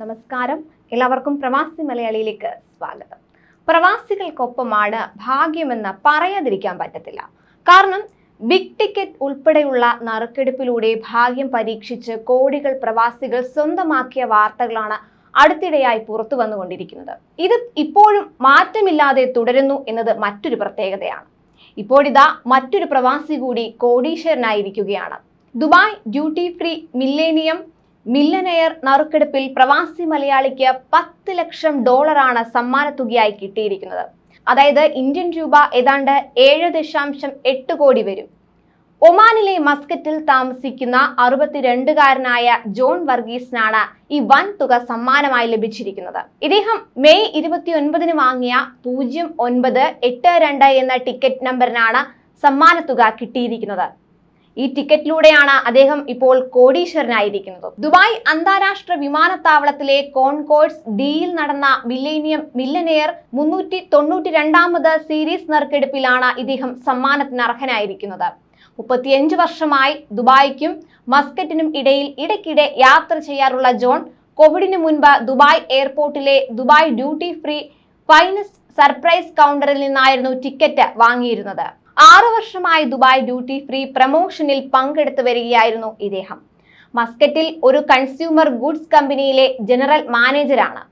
നമസ്കാരം. എല്ലാവർക്കും പ്രവാസി മലയാളിയിലേക്ക് സ്വാഗതം. പ്രവാസികൾക്കൊപ്പമാണ് ഭാഗ്യമെന്ന് പറയാതിരിക്കാൻ പറ്റത്തില്ല. കാരണം ബിഗ് ടിക്കറ്റ് ഉൾപ്പെടെയുള്ള നറുക്കെടുപ്പിലൂടെ ഭാഗ്യം പരീക്ഷിച്ച് കോടികൾ പ്രവാസികൾ സ്വന്തമാക്കിയ വാർത്തകളാണ് അടുത്തിടെയായി പുറത്തു വന്നുകൊണ്ടിരിക്കുന്നത്. ഇത് ഇപ്പോഴും മാറ്റമില്ലാതെ തുടരുന്നു എന്നത് മറ്റൊരു പ്രത്യേകതയാണ്. ഇപ്പോഴിതാ മറ്റൊരു പ്രവാസി കൂടി കോടീശ്വരനായിരിക്കുകയാണ്. Dubai duty free millennium millionaire നറുക്കെടുപ്പിൽ പ്രവാസി മലയാളിക്ക് പത്ത് ലക്ഷം ഡോളറാണ് സമ്മാനത്തുകയായി കിട്ടിയിരിക്കുന്നത്. അതായത് ഇന്ത്യൻ രൂപ ഏതാണ്ട് ഏഴ് ദശാംശം എട്ട് കോടി വരും. ഒമാനിലെ മസ്കറ്റിൽ താമസിക്കുന്ന അറുപത്തിരണ്ടുകാരനായ ജോൺ വർഗീസിനാണ് ഈ വൻ തുക സമ്മാനമായി ലഭിച്ചിരിക്കുന്നത്. ഇദ്ദേഹം മെയ് ഇരുപത്തിയൊൻപതിന് വാങ്ങിയ പൂജ്യം ഒൻപത് എട്ട് രണ്ട് എന്ന ടിക്കറ്റ് നമ്പറിനാണ് സമ്മാനത്തുക കിട്ടിയിരിക്കുന്നത്. ഈ ടിക്കറ്റിലൂടെയാണ് അദ്ദേഹം ഇപ്പോൾ കോടീശ്വരനായിരിക്കുന്നത്. ദുബായ് അന്താരാഷ്ട്ര വിമാനത്താവളത്തിലെ കോൺകോഴ്സ് ഡിയിൽ നടന്ന മില്ലേനിയം മില്ലനെയർ മുന്നൂറ്റി തൊണ്ണൂറ്റി രണ്ടാമത് സീരീസ് നറുക്കെടുപ്പിലാണ് ഇദ്ദേഹം സമ്മാനത്തിന് അർഹനായിരിക്കുന്നത്. മുപ്പത്തിയഞ്ച് വർഷമായി ദുബായ്ക്കും മസ്കറ്റിനും ഇടയിൽ ഇടയ്ക്കിടെ യാത്ര ചെയ്യാറുള്ള ജോൺ കോവിഡിന് മുൻപ് Dubai എയർപോർട്ടിലെ Dubai duty free finest surprise കൗണ്ടറിൽ നിന്നായിരുന്നു ടിക്കറ്റ് വാങ്ങിയിരുന്നത്. ആറു വർഷമായി ദുബായ് ഡ്യൂട്ടി ഫ്രീ പ്രമോഷനിൽ പങ്കെടുത്തു വരികയായിരുന്നു ഇദ്ദേഹം. മസ്കറ്റിൽ ഒരു കൺസ്യൂമർ ഗുഡ്സ് കമ്പനിയിലെ ജനറൽ മാനേജരാണ്.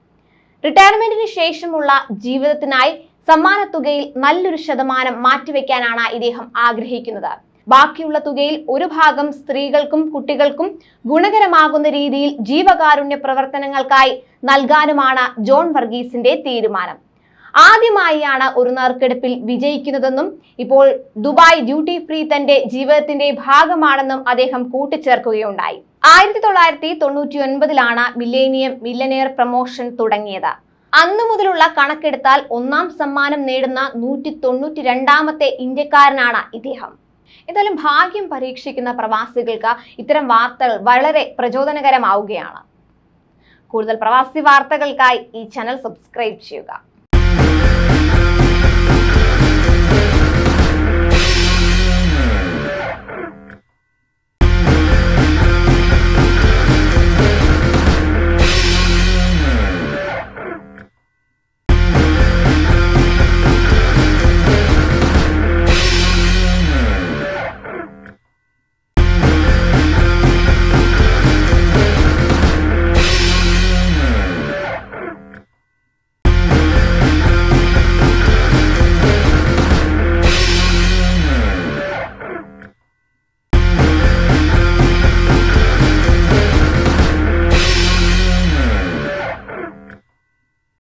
റിട്ടയർമെന്റിന് ശേഷമുള്ള ജീവിതത്തിനായി സമ്മാനത്തുകയിൽ നല്ലൊരു ശതമാനം മാറ്റിവെക്കാനാണ് ഇദ്ദേഹം ആഗ്രഹിക്കുന്നത്. ബാക്കിയുള്ള തുകയിൽ ഒരു ഭാഗം സ്ത്രീകൾക്കും കുട്ടികൾക്കും ഗുണകരമാകുന്ന രീതിയിൽ ജീവകാരുണ്യ പ്രവർത്തനങ്ങൾക്കായി നൽകാനുമാണ് ജോൺ വർഗീസിന്റെ തീരുമാനം. ആദ്യമായാണ് ഒരു നറുക്കെടുപ്പിൽ വിജയിക്കുന്നതെന്നും ഇപ്പോൾ ദുബായ് ഡ്യൂട്ടി ഫ്രീ തന്റെ ജീവിതത്തിന്റെ ഭാഗമാണെന്നും അദ്ദേഹം കൂട്ടിച്ചേർക്കുകയുണ്ടായി. ആയിരത്തി തൊള്ളായിരത്തി തൊണ്ണൂറ്റി ഒൻപതിലാണ് മില്ലേനിയം മില്ലനെയർ പ്രൊമോഷൻ തുടങ്ങിയത്. അന്നു മുതലുള്ള കണക്കെടുത്താൽ ഒന്നാം സമ്മാനം നേടുന്ന നൂറ്റി തൊണ്ണൂറ്റി രണ്ടാമത്തെ ഇന്ത്യക്കാരനാണ് ഇദ്ദേഹം. എന്തായാലും ഭാഗ്യം പരീക്ഷിക്കുന്ന പ്രവാസികൾക്ക് ഇത്തരം വാർത്തകൾ വളരെ പ്രചോദനകരമാവുകയാണ്. കൂടുതൽ പ്രവാസി വാർത്തകൾക്കായി ഈ ചാനൽ സബ്സ്ക്രൈബ് ചെയ്യുക.